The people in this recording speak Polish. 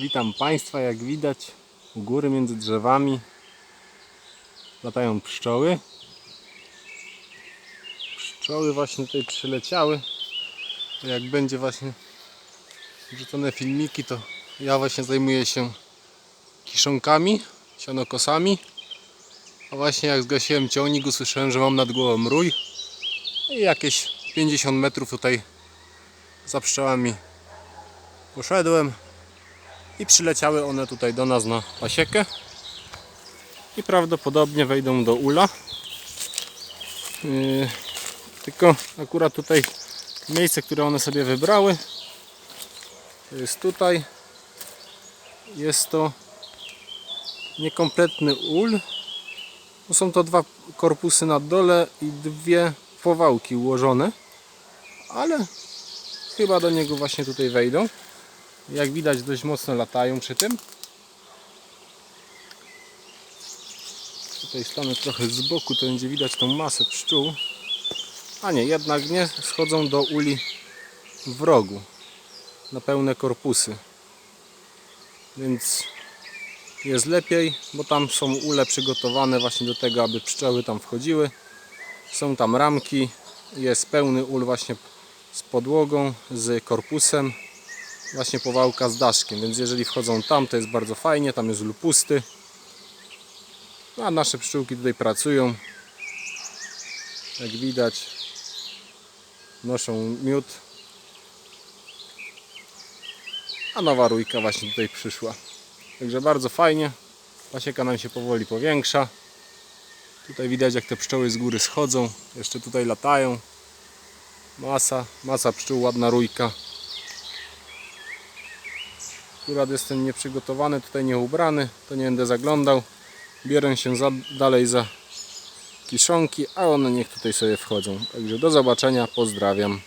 Witam Państwa, jak widać u góry między drzewami latają pszczoły. Pszczoły właśnie tutaj przyleciały. Jak będzie właśnie wrzucone filmiki, to ja właśnie zajmuję się kiszonkami, sianokosami. A właśnie jak zgasiłem ciągnik, usłyszałem, że mam nad głową rój. I jakieś 50 metrów tutaj za pszczołami poszedłem i przyleciały one tutaj do nas na pasiekę. I prawdopodobnie wejdą do ula. Yy, tylko akurat tutaj miejsce, które one sobie wybrały jest tutaj. Jest to niekompletny ul. Bo są to dwa korpusy na dole i dwie powałki ułożone ale chyba do niego właśnie tutaj wejdą jak widać dość mocno latają przy tym. Tutaj stanę trochę z boku, to będzie widać tą masę pszczół. A nie, jednak nie, schodzą do uli w rogu. Na pełne korpusy. Więc jest lepiej, bo tam są ule przygotowane właśnie do tego, aby pszczoły tam wchodziły. Są tam ramki, jest pełny ul właśnie z podłogą, z korpusem właśnie powałka z daszkiem, więc jeżeli wchodzą tam, to jest bardzo fajnie, tam jest lupusty. No, a nasze pszczółki tutaj pracują. Jak widać, noszą miód. A nowa rójka właśnie tutaj przyszła. Także bardzo fajnie. Pasieka nam się powoli powiększa. Tutaj widać jak te pszczoły z góry schodzą. Jeszcze tutaj latają. Masa, masa pszczół, ładna rójka. Akurat jestem nieprzygotowany, tutaj nie ubrany, to nie będę zaglądał. Biorę się za, dalej za kiszonki, a one niech tutaj sobie wchodzą. Także do zobaczenia, pozdrawiam.